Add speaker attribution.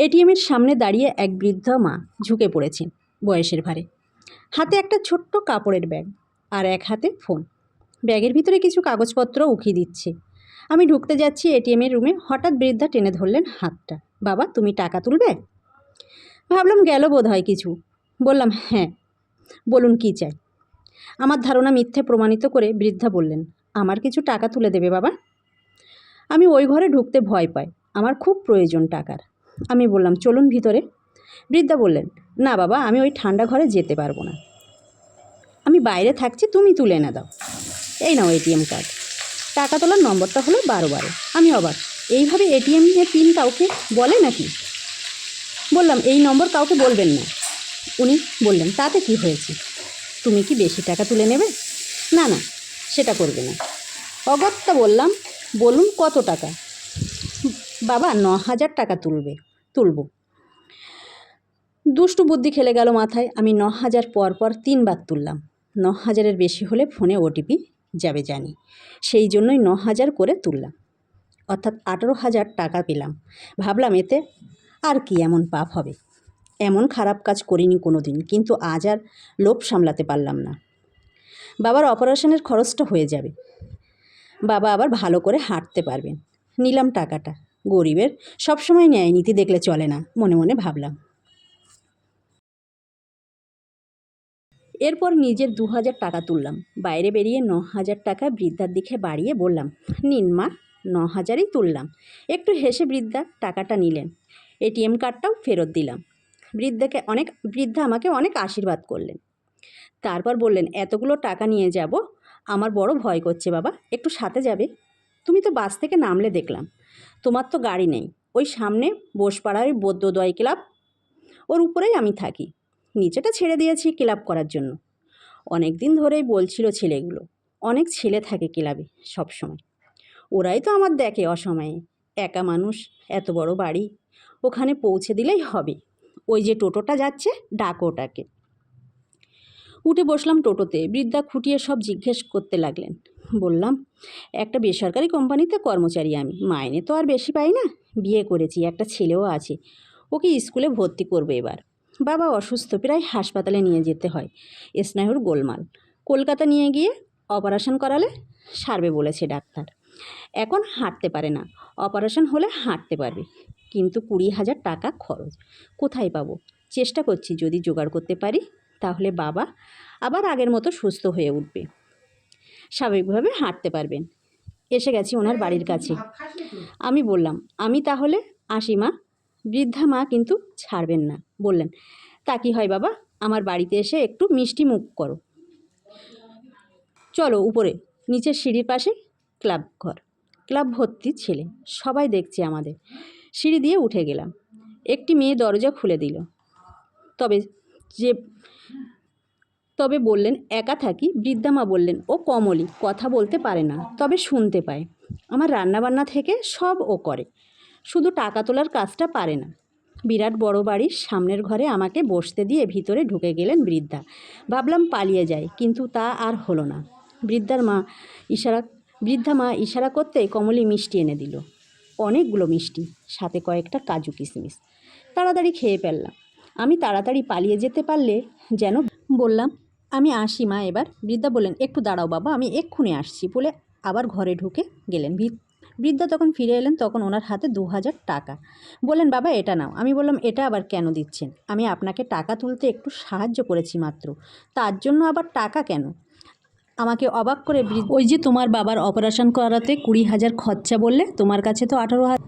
Speaker 1: এটিএমের সামনে দাঁড়িয়ে এক বৃদ্ধ মা ঝুঁকে পড়েছেন বয়সের ভারে। হাতে একটা ছোট্ট কাপড়ের ব্যাগ আর এক হাতে ফোন। ব্যাগের ভিতরে কিছু কাগজপত্র উঠিয়ে দিচ্ছে। আমি ঢুকতে যাচ্ছি এটিএমের রুমে। হঠাৎ বৃদ্ধা টেনে ধরলেন হাতটা। বাবা, তুমি টাকা তুলবে? ভাবলাম গেল বোধ হয় কিছু। বললাম হ্যাঁ। বলুন, কি চাই? আমার ধারণা মিথ্যে প্রমাণিত করে বৃদ্ধা বললেন, আমার কিছু টাকা তুলে দেবে বাবা? আমি ওই ঘরে ঢুকতে ভয় পাই। আমার খুব প্রয়োজন টাকার। আমি বললাম, চলুন ভিতরে। বৃদ্ধা বললেন, না বাবা, আমি ওই ঠান্ডা ঘরে যেতে পারব না। আমি বাইরে থাকছি, তুমি তুলে এনে দাও। এই নাও এটিএম কার্ড। টাকা তোলার নম্বরটা হলো বারো বারো। আমি অবাক, এইভাবে এটিএম এর পিন কাউকে বলে নাকি? বললাম, এই নম্বর কাউকে বলবেন না। উনি বললেন, তাতে কি হয়েছে? তুমি কি বেশি টাকা তুলে নেবে? না না, সেটা করবে না। অগত্যা বললাম, বলুন কত টাকা? বাবা, ন হাজার টাকা তুলবে। তুলবো। দুষ্টু বুদ্ধি খেলে গেল মাথায়। আমি ন হাজার পর পর তিনবার তুললাম। ন হাজারের বেশি হলে ফোনে ওটিপি যাবে জানি। সেই জন্যই ন হাজার করে তুললাম। অর্থাৎ আঠেরো হাজার টাকা পেলাম। ভাবলাম এতে আর কি এমন পাপ হবে। এমন খারাপ কাজ করিনি কোনো দিন কিন্তু আজ আর লোভ সামলাতে পারলাম না। বাবার অপারেশনের খরচটা হয়ে যাবে। বাবা আবার ভালো করে হাঁটতে পারবেন। নিলাম টাকাটা। গরিবের সবসময় ন্যায় নীতি দেখলে চলে না, মনে মনে ভাবলাম। এরপর নিজের দু হাজার টাকা তুললাম। বাইরে বেরিয়ে ন হাজার টাকা বৃদ্ধার দিকে বাড়িয়ে বললাম, নিন মা, ন হাজারই তুললাম। একটু হেসে বৃদ্ধা টাকাটা নিলেন। এটিএম কার্ডটাও ফেরত দিলাম। বৃদ্ধাকে অনেক, বৃদ্ধা আমাকে অনেক আশীর্বাদ করলেন। তারপর বললেন, এতগুলো টাকা নিয়ে যাব, আমার বড় ভয় করছে বাবা, একটু সাথে যাবে? তুমি তো বাস থেকে নামলে দেখলাম। তোমার তো গাড়ি নেই। ওই সামনে বোসপাড়ার বৌদ্ধদয় ক্লাব। ওর উপরেই আমি থাকি। নিচেটা ছেড়ে দিয়েছি ক্লাব করার জন্য। অনেক দিন ধরেই বলছিল ছেলেগুলো। অনেক ছেলে থাকে ক্লাবে সবসময়। ওরাই তো আমার দেখে অসময়ে। একা মানুষ, এত বড় বাড়ি। ওখানে পৌঁছে দিলেই হবে। ওই যে টোটোটা যাচ্ছে, ডাকো ওটাকে। উঠে বসলাম টোটোতে। বৃদ্ধা খুঁটিয়ে সব জিজ্ঞেস করতে লাগলেন। বললাম, একটা বেসরকারি কোম্পানিতে কর্মচারী আমি, মাইনে তো আর বেশি পাই না, বিয়ে করেছি, একটা ছেলেও আছে, ওকে স্কুলে ভর্তি করবে এবার। বাবা অসুস্থ, প্রায় হাসপাতালে নিয়ে যেতে হয় স্নায়ুর গোলমাল, কলকাতা নিয়ে গিয়ে অপারেশন করালে সারবে বলেছে ডাক্তার। এখন হাঁটতে পারে না, অপারেশন হলে হাঁটতে পারবে, কিন্তু কুড়ি হাজার টাকা খরচ, কোথায় পাবো? চেষ্টা করছি, যদি জোগাড় করতে পারি, তাহলে বাবা আবার আগের মতো সুস্থ হয়ে উঠবে। স্বাভাবিকভাবে হাঁটতে পারবেন। এসে গেছি ওনার বাড়ির কাছে। আমি বললাম আমি তাহলে আসি মা। বৃদ্ধা মা কিন্তু ছাড়বেন না। বললেন তা কি হয় বাবা? আমার বাড়িতে এসে একটু মিষ্টি মুখ করো। চলো উপরে নিচের সিঁড়ির পাশে ক্লাব ঘর। ক্লাব ভর্তি ছেলে সবাই দেখছে আমাদের। সিঁড়ি দিয়ে উঠে গেলাম। একটি মেয়ে দরজা খুলে দিল। তবে যে তবে বললেন, একা থাকি। বৃদ্ধা মা বললেন, ও কমলি, কথা বলতে পারে না, তবে শুনতে পায়। আমার রান্নাবান্না থেকে সব ও করে। শুধু টাকা তোলার কাজটা পারে না। বিরাট বড় বাড়ির সামনের ঘরে আমাকে বসতে দিয়ে ভিতরে ঢুকে গেলেন বৃদ্ধা। ভাবলাম পালিয়ে যায় কিন্তু তা আর হলো না। বৃদ্ধার মা ইশারা, বৃদ্ধা মা ইশারা করতে কমলি মিষ্টি এনে দিল। অনেকগুলো মিষ্টি, সাথে কয়েকটা কাজু কিশমিশ। তাড়াতাড়ি খেয়ে ফেললাম। আমি তাড়াতাড়ি পালিয়ে যেতে পারলে যেন বললাম আমি আসি, মা, এবার। বৃদ্ধা বললেন, একটু দাঁড়াও বাবা, আমি এক্ষুনি আসছি। বলে আবার ঘরে ঢুকে গেলেন বৃদ্ধা তখন ফিরে এলেন, তখন ওনার হাতে দু হাজার টাকা। বললেন, বাবা, এটা নাও। আমি বললাম, এটা আবার কেন দিচ্ছেন? আমি আপনাকে টাকা তুলতে একটু সাহায্য করেছি মাত্র। তার জন্য আবার টাকা কেন? আমাকে অবাক করে ওই যে তোমার বাবার অপারেশন করাতে কুড়ি হাজার খরচা বললে, তোমার কাছে তো আঠারো হাজার